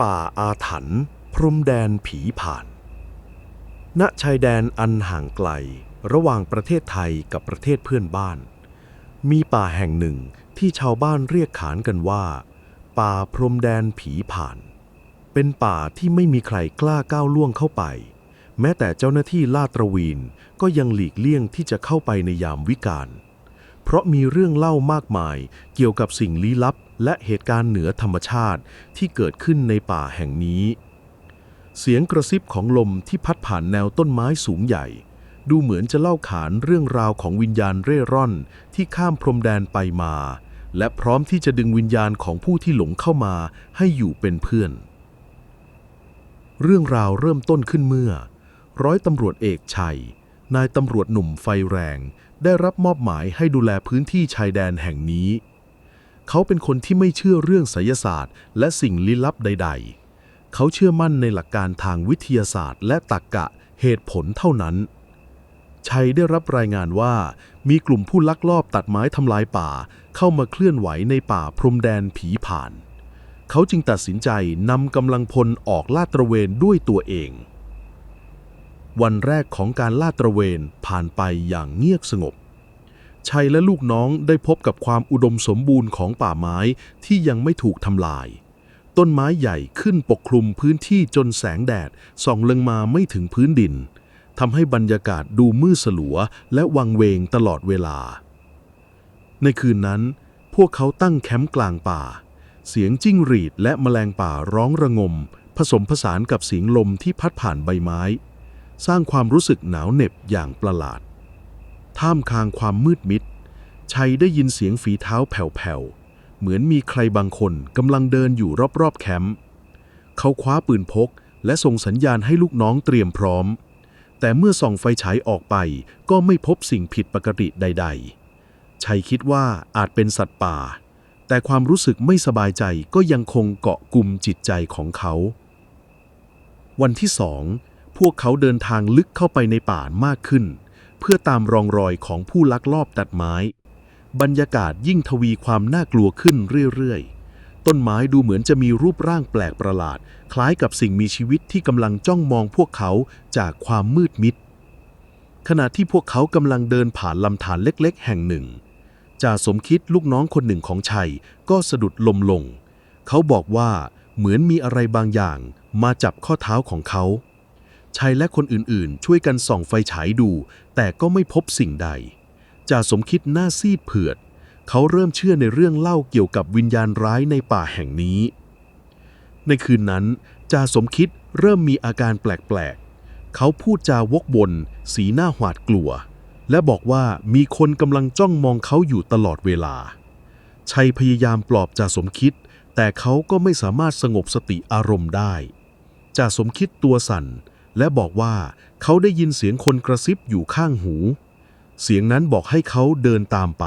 ป่าอาถรรพ์พรมแดนผีผ่าน ณ ชายแดนอันห่างไกล ระหว่างประเทศไทยกับประเทศเพื่อนบ้าน มีป่าแห่งหนึ่งที่ชาวบ้านเรียกขานกันว่า ป่าพรมแดนผีผ่าน เป็นป่าที่ไม่มีใครกล้าก้าวล่วงเข้าไป แม้แต่เจ้าหน้าที่ลาดตระเวีนก็ยังหลีกเลี่ยงที่จะเข้าไปในยามวิกาลเพราะมีเรื่องเล่ามากมายเกี่ยวกับสิ่งลี้ลับ และเหตุการณ์เหนือธรรมชาติที่เกิดขึ้นในป่าแห่งนี้ เสียงกระซิบของลมที่พัดผ่านแนวต้นไม้สูงใหญ่ ดูเหมือนจะเล่าขานเรื่องราวของวิญญาณเร่ร่อนที่ข้ามพรมแดนไปมา และพร้อมที่จะดึงวิญญาณของผู้ที่หลงเข้ามาให้อยู่เป็นเพื่อน เรื่องราวเริ่มต้นขึ้นเมื่อ ร้อยตำรวจเอกชัย นายตำรวจหนุ่มไฟแรง ได้รับมอบหมายให้ดูแลพื้นที่ชายแดนแห่งนี้ เขาเป็นคนที่ไม่เชื่อเรื่องไสยศาสตร์ และสิ่งลี้ลับใด ๆ เขาเชื่อมั่นในหลักการทางวิทยาศาสตร์ และตรรกะเหตุผลเท่านั้น ชัยได้รับรายงานว่า มีกลุ่มผู้ลักลอบตัดไม้ทำลายป่า เข้ามาเคลื่อนไหวในป่าพรมแดนผีผ่าน เขาจึงตัดสินใจนำกำลังพลออกลาดตระเวนด้วยตัวเอง วันแรกของการลาดตระเวนผ่านไปอย่างเงียบสงบ ชัยและลูกน้องได้พบกับความอุดมสมบูรณ์ของป่าไม้ที่ยังไม่ถูกทำลาย ต้นไม้ใหญ่ขึ้นปกคลุมพื้นที่จนแสงแดดส่องลงมาไม่ถึงพื้นดินทำให้บรรยากาศดูมืดสลัวและวังเวงตลอดเวลา ในคืนนั้น พวกเขาตั้งแคมป์กลางป่า เสียงจิ้งหรีดและแมลงป่าร้องระงม ผสมผสานกับเสียงลมที่พัดผ่านใบไม้ สร้างความรู้สึกหนาวเหน็บอย่างประหลาด ท่ามกลางความมืดมิด ชัยได้ยินเสียงฝีเท้าแผ่วๆ เหมือนมีใครบางคนกำลังเดินอยู่รอบๆแคมป์ เขาคว้าปืนพกและส่งสัญญาณให้ลูกน้องเตรียมพร้อม แต่เมื่อส่องไฟฉายออกไปก็ไม่พบสิ่งผิดปกติใด ๆ ชัยคิดว่าอาจเป็นสัตว์ป่า แต่ความรู้สึกไม่สบายใจก็ยังคงเกาะกลุ่มจิตใจของเขา วันที่สองพวกเขาเดินทางลึกเข้าไปในป่ามากขึ้น เพื่อตามรองรอยของผู้ลักลอบตัดไม้ บรรยากาศยิ่งทวีความน่ากลัวขึ้นเรื่อยๆ ต้นไม้ดูเหมือนจะมีรูปร่างแปลกประหลาด คล้ายกับสิ่งมีชีวิตที่กำลังจ้องมองพวกเขาจากความมืดมิด ขณะที่พวกเขากำลังเดินผ่านลำธารเล็กๆ แห่งหนึ่งจ่าสมคิดลูกน้องคนหนึ่งของชัยก็สะดุดลมลง เขาบอกว่าเหมือนมีอะไรบางอย่างมาจับข้อเท้าของเขา ชัยและคนอื่นๆ ช่วยกันส่องไฟฉายดู แต่ก็ไม่พบสิ่งใดจ่าสมคิดหน้าซีดเผือด เขาเริ่มเชื่อในเรื่องเล่าเกี่ยวกับวิญญาณร้ายในป่าแห่งนี้ ในคืนนั้นจ่าสมคิดเริ่มมีอาการแปลกๆ เขาพูดจาวกวนสีหน้าหวาดกลัว และบอกว่ามีคนกำลังจ้องมองเขาอยู่ตลอดเวลา ชัยพยายามปลอบจ่าสมคิด แต่เขาก็ไม่สามารถสงบสติอารมณ์ได้จ่าสมคิดตัวสั่น และบอกว่าเขาได้ยินเสียงคนกระซิบอยู่ข้างหู เสียงนั้นบอกให้เขาเดินตามไป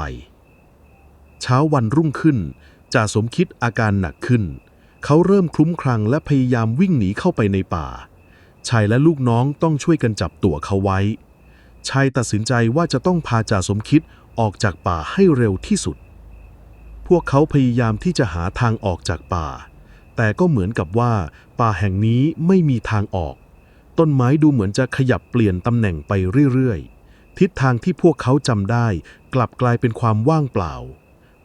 เช้าวันรุ่งขึ้นจ่าสมคิดอาการหนักขึ้น เขาเริ่มคลุ้มคลั่งและพยายามวิ่งหนีเข้าไปในป่า ชายและลูกน้องต้องช่วยกันจับตัวเขาไว้ ชายตัดสินใจว่าจะต้องพาจ่าสมคิดออกจากป่าให้เร็วที่สุด พวกเขาพยายามที่จะหาทางออกจากป่า แต่ก็เหมือนกับว่าป่าแห่งนี้ไม่มีทางออก ต้นไม้ดูเหมือนจะขยับเปลี่ยนตำแหน่งไปเรื่อยๆ ทิศทางที่พวกเขาจำได้ กลับกลายเป็นความว่างเปล่า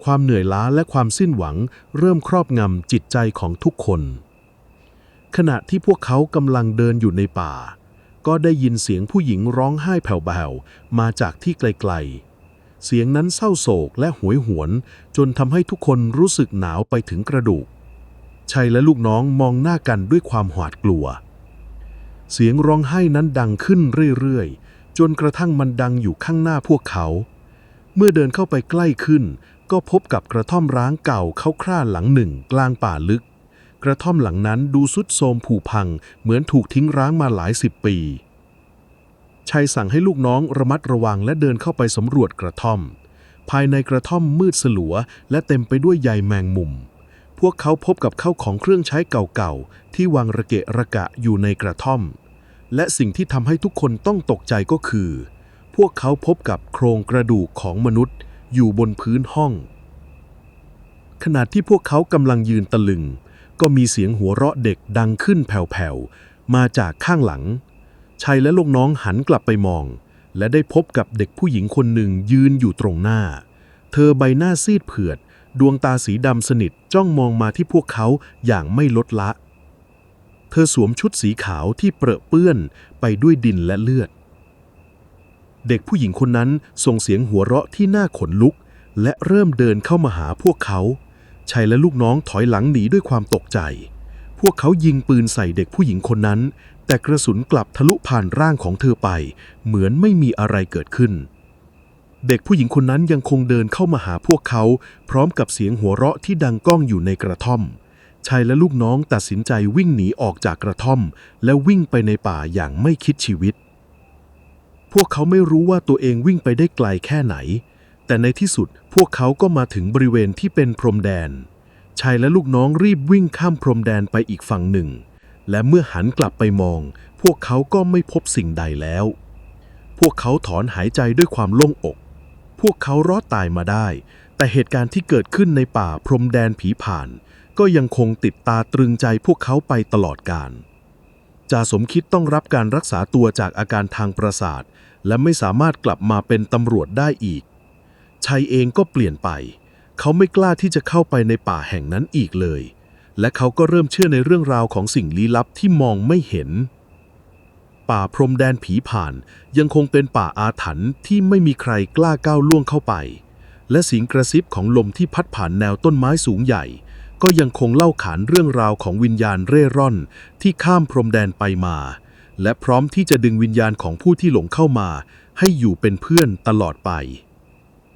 ความเหนื่อยล้าและความสิ้นหวัง เริ่มครอบงำจิตใจของทุกคน ขณะที่พวกเขากำลังเดินอยู่ในป่า ก็ได้ยินเสียงผู้หญิงร้องไห้แผ่วๆมาจากที่ไกลๆ เสียงนั้นเศร้าโศกและหวยหวน จนทำให้ทุกคนรู้สึกหนาวไปถึงกระดูกชัยและลูกน้องมองหน้ากันด้วยความหวาดกลัวเเสียงร้องไห้นั้นดังขึ้นเรื่อยๆ จนกระทั่งมันดังอยู่ข้างหน้าพวกเขา เมื่อเดินเข้าไปใกล้ขึ้น ก็พบกับกระท่อมร้างเก่าเข้าคร่าหลังหนึ่งกลางป่าลึก กระท่อมหลังนั้นดูสุดโทมผุพัง เหมือนถูกทิ้งร้างมาหลายสิบปีชัยสั่งให้ลูกน้องระมัดระวังและเดินเข้าไปสำรวจกระท่อม ภายในกระท่อมมืดสลัวและเต็มไปด้วยใยแมงมุม พวกเขาพบกับข้าวของเครื่องใช้เก่าๆ ที่วางระเกะระกะอยู่ในกระท่อม และสิ่งที่ทำให้ทุกคนต้องตกใจก็คือ พวกเขาพบกับโครงกระดูกของมนุษย์อยู่บนพื้นห้อง ขณะที่พวกเขากำลังยืนตะลึง ก็มีเสียงหัวเราะเด็กดังขึ้นแผ่วๆ มาจากข้างหลังชัยและลูกน้องหันกลับไปมอง และได้พบกับเด็กผู้หญิงคนหนึ่งยืนอยู่ตรงหน้า เธอใบหน้าซีดเผือด ดวงตาสีดำสนิทจ้องมองมาที่พวกเขาอย่างไม่ลดละ เธอสวมชุดสีขาวที่เปรอะเปื้อนไปด้วยดินและเลือด เด็กผู้หญิงคนนั้นส่งเสียงหัวเราะที่น่าขนลุก และเริ่มเดินเข้ามาหาพวกเขาชัยและลูกน้องถอยหลังหนีด้วยความตกใจ พวกเขายิงปืนใส่เด็กผู้หญิงคนนั้น แต่กระสุนกลับทะลุผ่านร่างของเธอไป เหมือนไม่มีอะไรเกิดขึ้น เด็กผู้หญิงคนนั้นยังคงเดินเข้ามาหาพวกเขา พร้อมกับเสียงหัวเราะที่ดังก้องอยู่ในกระท่อมชัยและลูกน้องตัดสินใจวิ่งหนีออกจากกระท่อม และวิ่งไปในป่าอย่างไม่คิดชีวิต พวกเขาไม่รู้ว่าตัวเองวิ่งไปได้ไกลแค่ไหน แต่ในที่สุดพวกเขาก็มาถึงบริเวณที่เป็นพรมแดน ชายและลูกน้องรีบวิ่งข้ามพรมแดนไปอีกฝั่งหนึ่ง และเมื่อหันกลับไปมอง พวกเขาก็ไม่พบสิ่งใดแล้ว พวกเขาถอนหายใจด้วยความโล่งอก วกเขารอดตายมาได้ แต่เหตุการณ์ที่เกิดขึ้นในป่าพรมแดนผีผ่าน ก็ยังคงติดตาตรึงใจพวกเขาไปตลอดกาลจ่าสมคิดต้องรับการรักษาตัวจากอาการทางประสาท และไม่สามารถกลับมาเป็นตำรวจได้อีก ชัยเองก็เปลี่ยนไป เขาไม่กล้าที่จะเข้าไปในป่าแห่งนั้นอีกเลย และเขาก็เริ่มเชื่อในเรื่องราวของสิ่งลี้ลับที่มองไม่เห็น ป่าพรมแดนผีผ่าน ยังคงเป็นป่าอาถรรพ์ที่ไม่มีใครกล้าก้าวล่วงเข้าไป และเสียงกระซิบของลมที่พัดผ่านแนวต้นไม้สูงใหญ่ ก็ยังคงเล่าขานเรื่องราวของวิญญาณเร่ร่อน ที่ข้ามพรมแดนไปมา และพร้อมที่จะดึงวิญญาณของผู้ที่หลงเข้ามา ให้อยู่เป็นเพื่อนตลอดไป